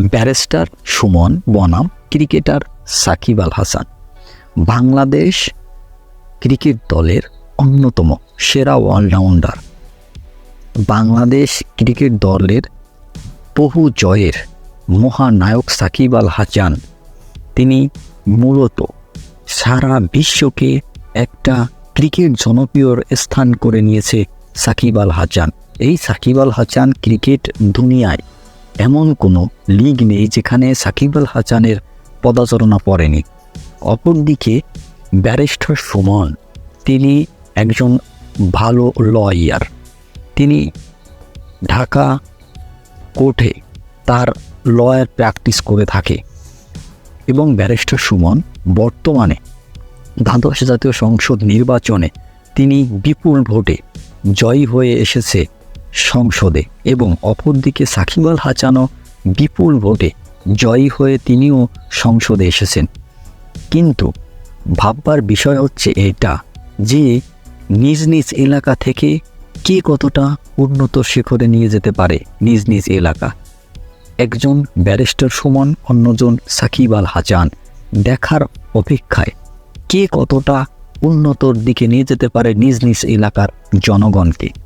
Barrister Suman বনাম, cricketer Shakib Al Hasan. Bangladesh cricket দলের অন্যতম সেরা অলরাউন্ডার। বাংলাদেশ ক্রিকেট দলের বহু জয়ের মহানায়ক সাকিব আল হাসান। তিনি মূলত সারা বিশ্বকে একটা ক্রিকেট জনপ্রিয় স্থান করে নিয়েছে সাকিব আল হাসান। এই সাকিব আল হাসান ক্রিকেট দুনিয়ায় এমন কোনো লিগ নেই যেখানে সাকিব আল হাসানের পদাচরণা পড়েনি। অপরদিকে ব্যারিস্টার সুমন, তিনি একজন ভালো লয়ার। তিনি ঢাকা কোর্টে তার লয়ার প্র্যাকটিস করে থাকে এবং ব্যারিস্টার সুমন বর্তমানে দ্বাদশ জাতীয় সংসদ নির্বাচনে তিনি বিপুল ভোটে জয়ী হয়ে এসেছে। সংসদে এবং অপরদিকে সাকিব আল হাসানও বিপুল ভোটে জয়ী হয়ে তিনিও সংসদে এসেছেন। কিন্তু ভাববার বিষয় হচ্ছে এটা যে নিজ নিজ এলাকা থেকে কে কতটা উন্নত শিখরে নিয়ে যেতে পারে নিজ নিজ এলাকা। একজন ব্যারিস্টার সুমন, অন্যজন সাকিব আল হাসান। দেখার অপেক্ষায় কে কতটা উন্নতর দিকে নিয়ে যেতে পারে নিজ নিজ এলাকার জনগণকে।